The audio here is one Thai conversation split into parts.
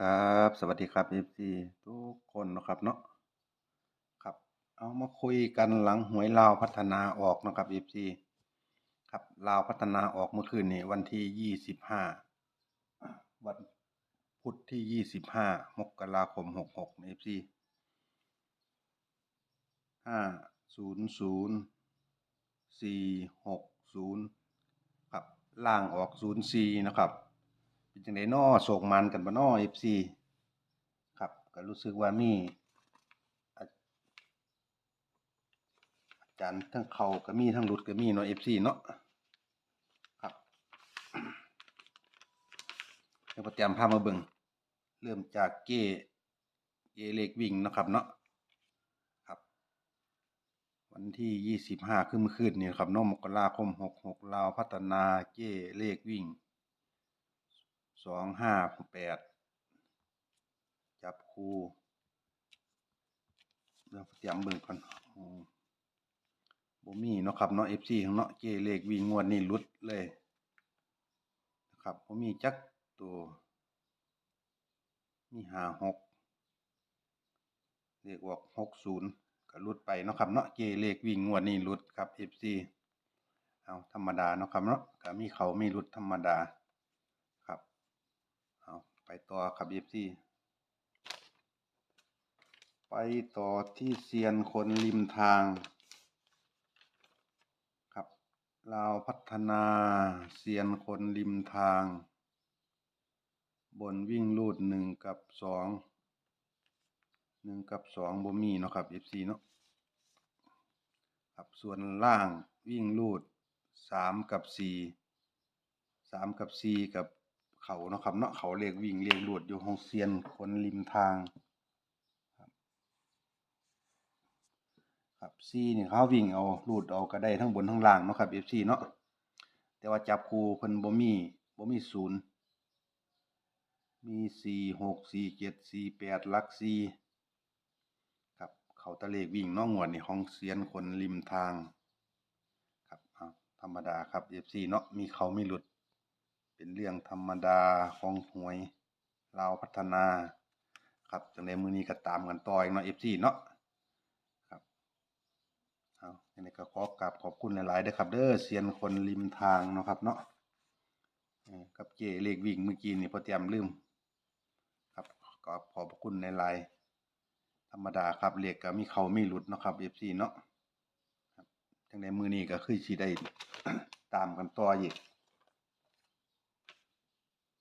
ครับ สวัสดีครับ FC ทุกคนนะครับเนาะครับ เอามาคุยกันหลังหวยลาวพัฒนาออกนะครับ FC ครับลาวพัฒนาออกเมื่อคืนนี้วันที่25วันพุธที่25มกราคม66ใน FC 500 460ครับล่างออก04นะครับ เป็นจังไดนอโศกมันกันบ่น้อ FC ครับก็รู้สึกว่ามีอาจารย์ทั้งเขาก็มีทั้งหลุดก็มีเนาะ FC เนาะครับเดี๋ยวเตรียมพามาเบิ่งเริ่มจากเก้เก้เลขวิ่งนะครับเนาะครับ วันที่25คือเมื่อคืนนี่ครับนาะมกราคม66ลาวพัฒนาเก้เลขวิ่ง 2568จับคู่เดี๋ยวเตรียมเบิ่งก่อนอืมบ่มีเนาะครับเนาะ FC ข้างเนาะเก้เลขวิ่งงวดนี้หลุดเลยนะครับบ่มีจักตัว มี56เลขออก60ก็ลุดไปเนาะครับเนาะเก้เลขวิ่งงวดนี้หลุดครับ FC เอาธรรมดาเนาะครับเนาะก็มีเข้ามีลุดธรรมดา ไปต่อครับ FC ไปต่อที่เซียนคนริมทาง ครับลาวพัฒนาเซียนคนริมทาง บนวิ่งลูดหนึ่งกับสองหนึ่งกับสองบ่มีเนาะครับ FC เนาะครับส่วนล่างวิ่งลูดสามกับสี่สามกับสี่กับ เขาเนาะครับเนาะเขาเรียกวิ่งเรียกลูดอยู่ห้องเซียนคนริมทางครับซีนี่เขาวิ่งเอารูดเอาก็ได้ทั้งบนทั้งล่างเนาะครับ FC เนาะแต่ว่าจับคูเพิ่นบ่มีบ่มีศูนย์มีสี่หกสี่เจ็ดสี่แปดลักสี่ครับเขาตะเลขวิ่งน้องงวดนี่ของเซียนคนริมทางครับธรรมดาครับ FC เนาะมีเขาไมีหลุด เป็นเรื่องธรรมดาของหวยลาพัฒนา ครับจังไดมื้อนี้ก็ตามกันต่ออีกเนาะ FC เนาะครับเอาอันนี้ก็ขอกราบขอบคุณหลายๆเด้อครับ เด้อเซียนคนริมทางเนาะครับเนาะกับเจเลขวิ่งเมื่อกี้นี่พอเตรียมลืม ครับก็ขอบคุณหลายๆธรรมดาครับเลขก็มีเขามีหลุดเนาะครับ FC เนาะครับจังไดมื้อนี้ก็คือสิได้ตามกันต่ออีก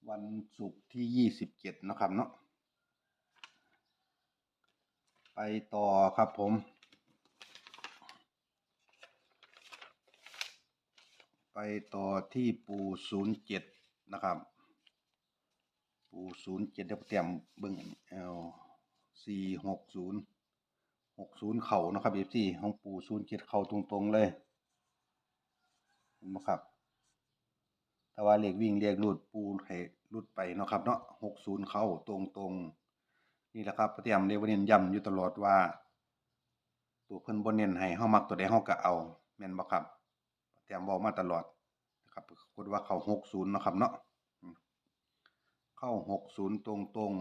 วันศุกร์ที่27เจ็ดนะครับเนาะไปต่อครับผม ไปต่อที่ปูศูนย์เจ็ดนะครับ ปูศูนย์เจ็ดเดี๋ยวเตรียมเบิ้งเอลสี่หกศูนย์หกศูนย์เข่านะครับเอฟซีของปูศูนย์เจ็ดเข่าตรงๆเลยนไหมครับ แต่ว่าเลขวิ่งเลขรูดปูให้รูดไปเนาะครับเนาะหกศูนย์เข้าตรงๆนี่แหละครับเตรียมเรียกว่าเน้นย้ำอยู่ตลอดว่า ตัวเพิ่นบ่เน้นให้เฮามักตัวใดเฮาก็เอาแม่นบ่ครับเตรียมเว้ามาตลอดนะครับพูดว่าเข้า60เนาะครับเนาะเข้า60ตรง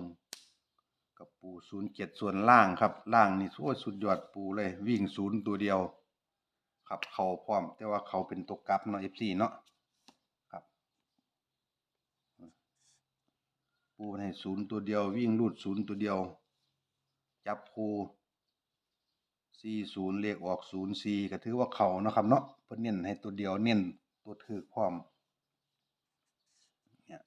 ๆกับปู07ส่วนล่างครับ ล่างนี่โอ้ยสุดยอดปูเลยวิ่งศูนย์ตัวเดียว ครับเขาพร้อม แต่ว่าเขาเป็นตัวกลับเนาะ FC เนาะครับ ปูให้ศูนย์ตัวเดียว วิ่งรูดศูนย์ตัวเดียว จับคูสี่ศูนย์เลขออกศูนย์สี่ก็ถือว่าเขานะครับเนาะเพิ่นเน้นให้ตัวเดียวเน้นตัวถือพร้อมเนี่ย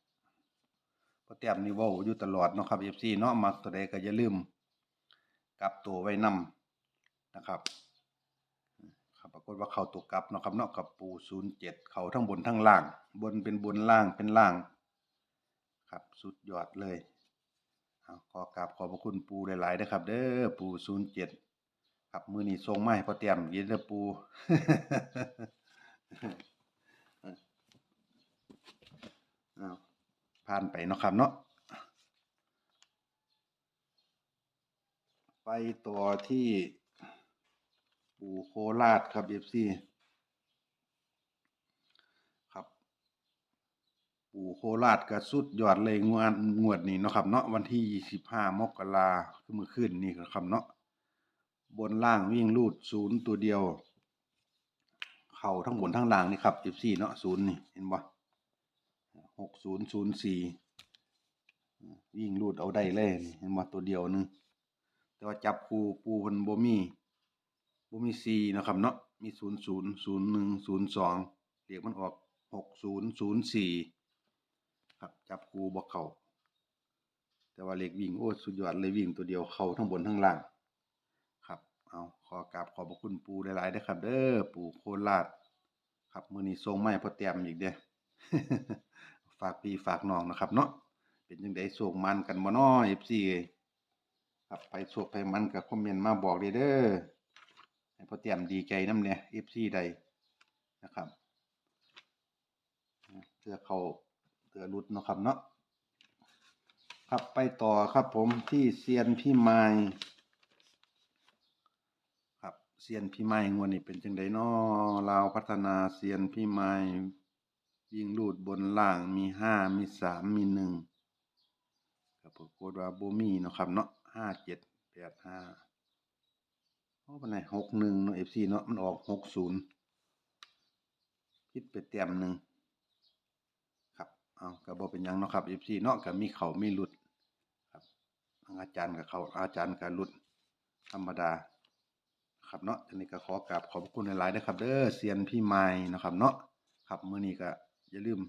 พอแต้มนี่เว้าอยู่ตลอดเนาะครับ FC เนาะมักตัวใดก็อย่าลืมกลับตัวไว้นำนะครับครับปรากฏว่าเขาตัวกลับเนาะครับเนาะกับปูศูนย์เจ็ดเขาทั้งบนทั้งล่าง บนเป็นบนล่างเป็นล่าง ครับสุดยอดเลยเอาขอกราบขอบพระคุณปูหลายๆนะครับ เด้อปูศูนย์เจ็ดครับมือนี้ทรงมาให้พ่อเตรียมยินเด้อปูผ่านไปเนาะครับเนาะไปต่อที่ปูโคราชครับเอฟซีครับ ปูปู่โคราชก็สุดยอดเลยงวดงวดนี้เนาะครับเนาะวันที่25มกราคือมื้อคืนนี้ครับเนาะบนล่างวิ่งรูดศูนย์ตัวเดียว เข้าทั้งบนทั้งล่างนี่ครับ FC เนาะศูนย์นี่เห็นบ่6004วิ่งรูดเอาได้เลยเห็นบ่ตัวเดียวนึงแต่ว่าจับคูปูเพิ่นบ่มีบ่มี4นะครับเนาะมี00 01 02เรียกมันออก6004 ครับจับคูบ่เข้าแต่ว่าเลขวิ่งโอ้สุดยอดเลยวิ่งตัวเดียวเข้าทั้งบนทั้งล่าง ครับ เอาขอกราบขอบพระคุณปูหลายๆเด้ครับ เด้อปูโคราชครับมือนี้ส่งไม้พอเตียมอีกเด้อฝากพี่ฝากน้องนะครับ เนาะเป็นจังไดโศกมันกันบ่น้อ FC ครับไปโศกไปมันก็คอมเมนต์มาบอกเด้อเด้อให้พอเตรียมดีใจน้ำแหน่ FC ใดนะครับเพื่อเขา เตือรุดเนาะครับเนาะครับไปต่อครับผมที่เซียนพี่ไม้ครับเซียนพี่ไม้งวดนี้เป็นจังไดน้อลาวพัฒนาเซียนพี่ไม้ยิงรูดบนล่างมีห้ามีสามมีหนึ่งครับปรากฏว่าโบมีเนาะครับเนาะห้าเจ็ดแปดห้าโอ้ปานไหนหกหนึ่งเนาะเอฟซีเนาะมันออกหกศูนย์คิดไปเต็มหนึ่ง เอาก็บ่เป็นยังเนาะครับ FC เนาะก็มีเขามีหลุดครับอาจารย์กับเขาอาจารย์ก็หลุด ธรรมดา ครับเนาะอันนี้ก็ขอกราบขอบคุณหลายๆนะครับเด้อเซียนพี่ไม้นะครับ เนาะครับมื้อนี้ก็อย่าลืม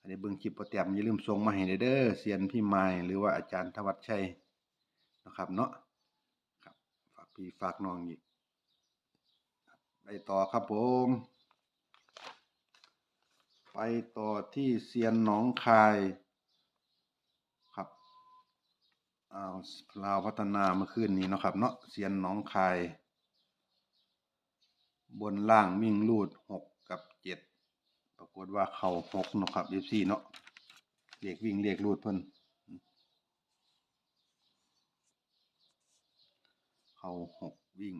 อันนี้เบิ่งคลิปโปรแกรมอย่าลืมส่งมาให้เด้อเซียนพี่ไม้หรือว่าอาจารย์ธวัชชัยนะครับเนาะครับฝากพี่ฝากน้องอีกไปต่อครับผม ไปต่อที่เซียนหนองคายครับอ้าวลาวพัฒนาเมื่อคืนนี้นะครับ เนาะเซียนหนองคาย บนล่างมิ่งรูดหกกับเจ็ดปรากฏว่าเข่าหกเนาะครับเอฟซีเนาะเรียกวิ่งเรียกรูดเพิ่นเข่าหกวิ่ง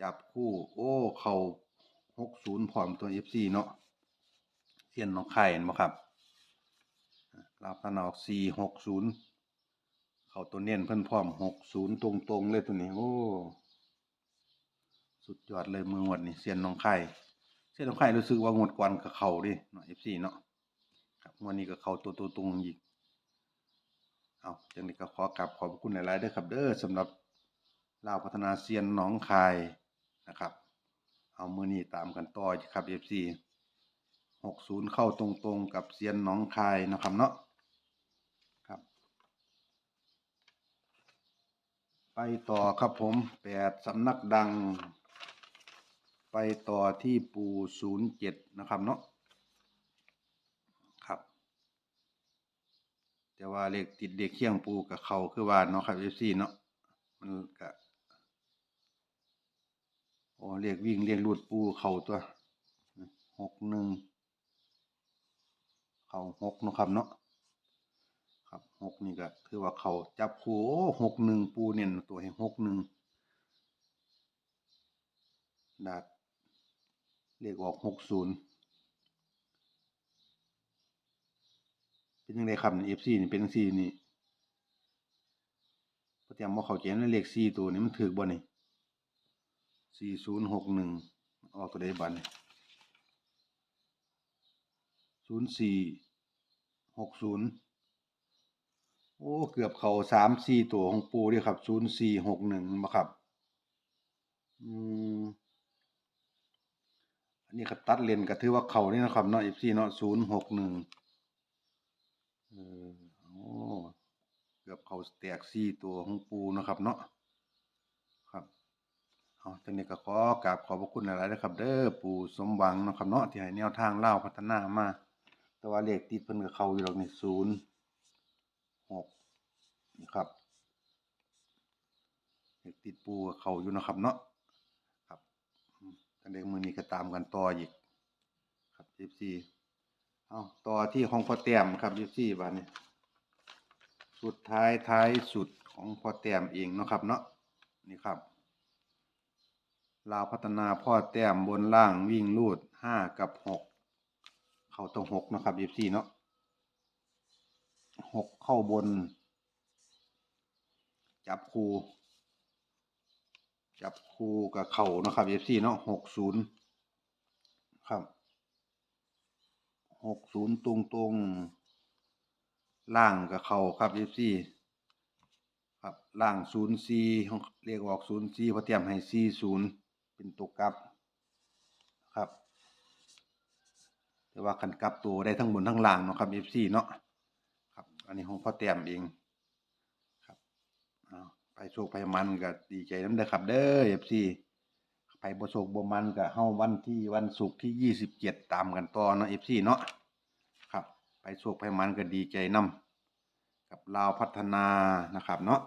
จับคู่ โอ้ เข่าหกศูนย์พร้อมตัวเอฟซีเนาะ ทียนน้องไข่เห็นบ่ครับลาวพนออกสี่หกศูนย์เขาตัวเน้นเพิ่นพร้อมหกศูนย์ตรงๆเลยตัวนี้โอ้สุดยอดเลยมืองวดนี่เซียนน้องไข่เซียนน้องไข่รู้สึกว่างดก่อนกับเขาดิเนาะ FC เนาะครับวดนี้ก็เขาตัวตัวตรงอีกเอาจังนี้ก็ขอกราบขอบคุณหลายๆเด้อครับเด้อสำหรับลาวพัฒนาเซียนหนองคายนะครับ เอามือนี้ตามกันต่อครับ FC หกศูนย์เข้าตรงๆกับเซียนหนองคายนะครับเนาะครับ ไปต่อครับผมแปดสำนักดัง ไปต่อที่ปูศูนย์เจ็ดนะครับเนาะครับ แต่ว่าเลขติดเด็กเคียงปูกับเขาคือว่าเนาะครับเอฟซีเนาะมันก็โอ้เรียกวิ่งเรียกรูดปูเข่าตัวหกหนึ่ง เขาหกนะครับเนาะครับหกนี่ก็ถือว่าเขาจับคู่โอ้หกหนึ่งปูเน่นตัวให้หกหนึ่งดาดเรียกออกหกศูนย์เป็นยังไงครับเอฟซีนี่เป็นซีนี่พอเตรียมว่าเขาเขียนเลขสี่ตัวนี้มันถือบ่นี่สี่ศูนย์หกหนึ่งออกตัวใดบัน ศูนย์สี่หกศูนย์โอ้เกือบเขาสามสี่ตัวของปูด้วยครับศูนย์สี่หกหนึ่งมาครับอืมอันนี้ครับตัดเลนก็ถือว่าเขานี่นะครับเนาะเอฟซีเนาะศูนย์หกหนึ่งเออโอ้เกือบเขาแตกสี่ตัวของปูนะครับเนาะครับเอาตอนนี้ก็ขอกราบขอบพระคุณหลายๆนะครับ เด้อปู่สมหวังนะครับเนาะที่ให้แนวทางเล่าพัฒนามา แต่ว่าเลขติดเพิ่นกับเขาอยู่หรอกนี่ศูนย์หกนี่ครับเลขติดปูกับเขาอยู่นะครับเนาะครับอืมกันเด็กมือนี้ก็ตามกันต่ออีกครับยิบซีเอาต่อที่ของพ่อแต้มครับยิบซีบาดนี้สุดท้ายท้ายสุดของพ่อแต้มเองเนาะครับเนาะนี่ครับลาวพัฒนาพ่อแต้มบนล่างวิ่งลูดห้ากับหก เข้าตรงหกนะครับ FC เนาะหกเข้าบน จับคู่จับคู่กับเข่านะครับ FC เนาะหกศูนย์ครับหกศูนย์ตรงตรงล่างกับเข่าครับ FC ครับล่างศูนย์ซีเรียกออกศูนย์ซีพอเตรียมให้ซีศูนย์เป็นตัวกลับครับ แต่ว่าคันกลับตัวได้ทั้งบนทั้งล่างเนาะครับ FC เนาะครับ อันนี้ของพ่อเตรียมเองครับไปโชคไปมันก็ดีใจน้ำเด้อครับ เด้อ FC ไปบโชคบมันก็เฮาวันที่วันศุกร์ที่27ตามกันต่อเนาะ FC เนาะครับ ไปโชคไปมันก็ดีใจนํกับลาวพัฒนานะครับเนาะ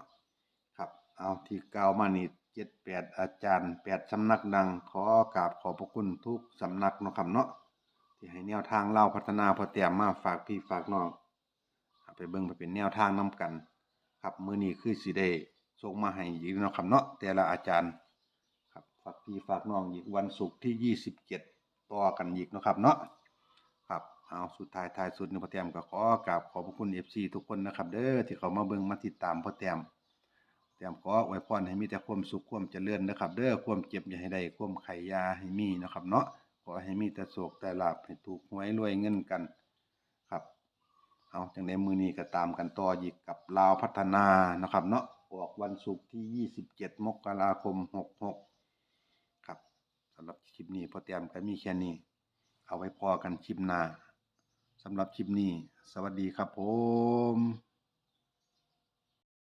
ครับ เอาที่กล่าวมานี่78อาจารย์8สำนักดังขอกราบขอบพระคุณทุกสำนักนะครับเนาะ ที่ให้แนวทางเล่าพัฒนาพอเตรียมมาฝากพี่ฝากน้องไปเบิ่งไปเป็นแนวทางนํกัน ครับมื้อนี้คือสิได้ส่งมาให้อีกเนาะครับเนาะแต่ละอาจารย์ครับฝากพี่ฝากน้องอีกวันศุกร์ที่ 27 ต่อกันอีกเนาะครับเนาะครับเอาสุดท้ายท้ายสุดนี่พอเตรียมก็ขอกราบขอบพระคุณ FC ทุกคนนะครับ เด้อที่เขามาเบิ่งมาติดตามพอเตรียมเตรียมขออวยพรให้มีแต่ความสุขความเจริญนะครับ เด้อความเจ็บอย่าให้ได้ความไขยาให้มีนะครับเนาะ ให้มีแต่โศกแต่ลาภให้ถูกหวยรวยเงินกันครับเอาจังในมือนี้ก็ตามกันต่ออีกกับลาวพัฒนานะครับ เนาะออกวันศุกร์ที่ 27 มกราคม 66 ครับสำหรับคลิปนี้พอเตรียมก็มีแค่นี้ เอาไว้พอกันคลิปหน้าสำหรับคลิปนี้ สวัสดีครับผม